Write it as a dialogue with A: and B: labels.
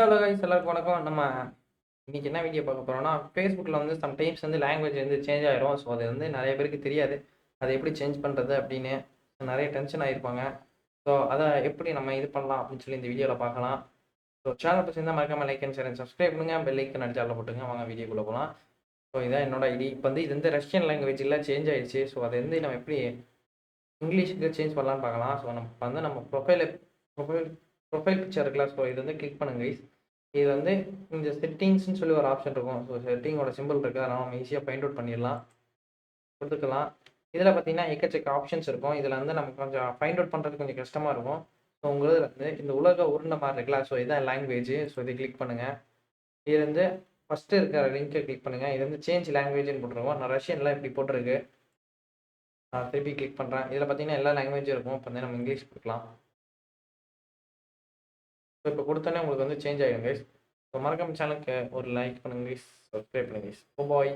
A: Hello guys எல்லாருக்கும் வணக்கம். நம்ம இன்னைக்கு என்ன வீடியோ பார்க்க போறோம்னா ஃபேஸ்புக்கில் வந்து சம்டைம்ஸ் வந்து லாங்குவேஜ் வந்து சேஞ்ச் ஆயிரும். ஸோ அது வந்து நிறைய பேருக்கு தெரியாது. அதை எப்படி சேஞ்ச் பண்ணுறது அப்படின்னு நிறைய டென்ஷன் ஆகிருப்பாங்க ஸோ அதை எப்படி நம்ம இது பண்ணலாம் அப்படின்னு சொல்லி இந்த வீடியோவில் பார்க்கலாம். ஸோ சேனல் பற்றி இருந்தால் மறக்காம லைக் அண்ட் ஷேர் சப்ஸ்கிரைப் பண்ணுங்க. பெல் ஐக்கன் அடிச்சால போட்டுங்க. வாங்க வீடியோக்குள்ளே போகலாம் ஸோ இதான் என்னோட ஐடி இப்போ வந்து இது வந்து ரஷ்யன் லாங்குவேஜில் சேஞ்ச் ஆயிடுச்சு. ஸோ அதை வந்து நம்ம எப்படி இங்கிலீஷுக்கு சேஞ்ச் பண்ணலான்னு பார்க்கலாம். ஸோ நம்ம வந்து நம்ம ப்ரொஃபைல ப்ரொஃபைல் ப்ரொஃபைல் பிக்சர் இருக்குல்ல ஸோ இது வந்து கிளிக் பண்ணுங்க கைஸ் இது வந்து இந்த செட்டிங்ஸ்னு சொல்லி ஒரு ஆப்ஷன் இருக்கும். ஸோ செட்டிங்கோட சிம்பிள் இருக்குது அதனால் நம்ம ஈஸியாக ஃபைண்ட் அவுட் பண்ணிடலாம். கொடுத்துக்கலாம். இதில் பார்த்தீங்கன்னா எக்கச்சக்க ஆப்ஷன்ஸ் இருக்கும். இதில் வந்து நமக்கு கொஞ்சம் ஃபைண்ட் அவுட் பண்ணுறது கொஞ்சம் கஷ்டமாக இருக்கும். ஸோ உங்களுக்கு வந்து இந்த உலக உருண்டை மாதிரி இருக்குல்ல ஸோ இதுதான் லாங்குவேஜ் ஸோ இதை கிளிக் பண்ணுங்கள் இது வந்து ஃபஸ்ட்டு இருக்கிற லிங்க்கை கிளிக் பண்ணுங்கள் இது வந்து சேஞ்ச் லாங்குவேஜ்னு போட்டிருக்கோம். நான் ரஷ்யன்லாம் இப்படி போட்டிருக்கு. நான் திருப்பி கிளிக் பண்ணுறேன் இதில் பார்த்தீங்கன்னா எல்லா லாங்குவேஜும் இருக்கும். இப்போ வந்து நம்ம இங்கிலீஷ் கொடுக்கலாம் ஸோ இப்போ கொடுத்தோன்னே உங்களுக்கு வந்து சேஞ்ச் ஆகிடும் கைஸ் ஸோ மறக்காம சேனலுக்கு ஒரு லைக் பண்ணுங்க கைஸ் சப்ஸ்கிரைப் பண்ணுங்க கைஸ் பாய்